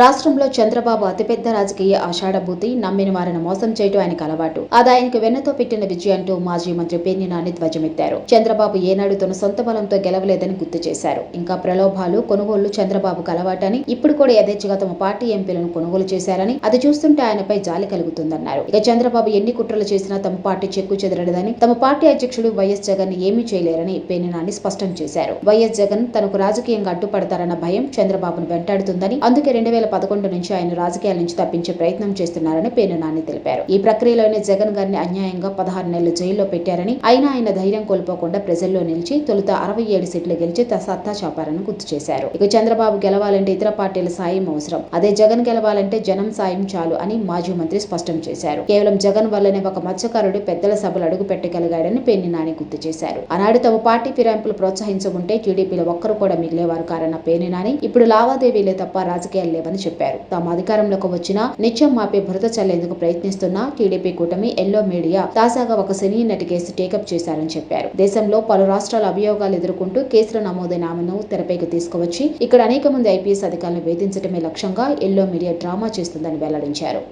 రాష్ట్రంలో చంద్రబాబు అతిపెద్ద రాజకీయ ఆషాఢభూతి నమ్మిన వారిని మోసం చేయడం ఆయనకు అలవాటు. ఆదాయానికి వెన్నతో పెట్టిన విజయం అంటూ మాజీ మంత్రి పేర్ని నాని ధ్వజమెత్తారు. చంద్రబాబు ఏనాడు తన సొంత బలంతో గెలవలేదని గుర్తు చేశారు. ఇంకా ప్రలోభాలు కొనుగోళ్ళు చంద్రబాబుకు అలవాటని ఇప్పుడు కూడా యథేచ్ఛగా తమ పార్టీ ఎంపీలను కొనుగోలు చేశారని అది చూస్తుంటే ఆయనపై జాలి కలుగుతుందన్నారు. ఇక చంద్రబాబు ఎన్ని కుట్రలు చేసినా తమ పార్టీ చెక్కు చెదరడదని తమ పార్టీ అధ్యక్షుడు వైఎస్ జగన్ ఏమీ చేయలేరని పేర్ని నాని స్పష్టం చేశారు. వైఎస్ జగన్ తనకు రాజకీయంగా అడ్డుపడతారన్న భయం చంద్రబాబును వెంటాడుతుందని అందుకే రెండు వేల పదకొండు నుంచి ఆయన రాజకీయాల నుంచి తప్పించే ప్రయత్నం చేస్తున్నారని పేరు నాని తెలిపారు. ఈ ప్రక్రియలోనే జగన్ గారిని అన్యాయంగా పదహారు నెలలు జైల్లో పెట్టారని అయినా ఆయన ధైర్యం కోల్పోకుండా ప్రజల్లో నిలిచి తొలుత అరవై ఏడు సీట్లు గెలిచి సత్తా చాపారని గుర్తు చేశారు. ఇక చంద్రబాబు గెలవాలంటే ఇతర పార్టీల సాయం అవసరం. అదే జగన్ గెలవాలంటే జనం సాయం చాలు అని మాజీ మంత్రి స్పష్టం చేశారు. కేవలం జగన్ వల్లనే ఒక మత్స్యకారుడు పెద్దల సభలు అడుగు పెట్టగలిగాడని పేర్ని నాని గుర్తు చేశారు. ఆనాడు తమ పార్టీ ఫిరాయింపులు ప్రోత్సహించకుంటే టీడీపీలో ఒక్కరు కూడా మిగిలేవారు కారన్న పేర్ని నాని. ఇప్పుడు లావాదేవీలే తప్ప రాజకీయాలు లేవని చెప్పారు. తాము అధికారంలోకి వచ్చినా నిత్యం మాపే భరత చల్లేందుకు ప్రయత్నిస్తున్న టీడీపీ కూటమి ఎల్లో మీడియా తాజాగా ఒక సినీ నటి కేసు టేకప్ చేశారని చెప్పారు. దేశంలో పలు రాష్ట్రాల అభియోగాలు ఎదుర్కొంటూ కేసులు నమోదైన ఆమెను తెరపైకి తీసుకువచ్చి ఇక్కడ అనేక మంది ఐపీఎస్ అధికారులను వేధించడమే లక్ష్యంగా ఎల్లో మీడియా డ్రామా చేస్తుందని వెల్లడించారు.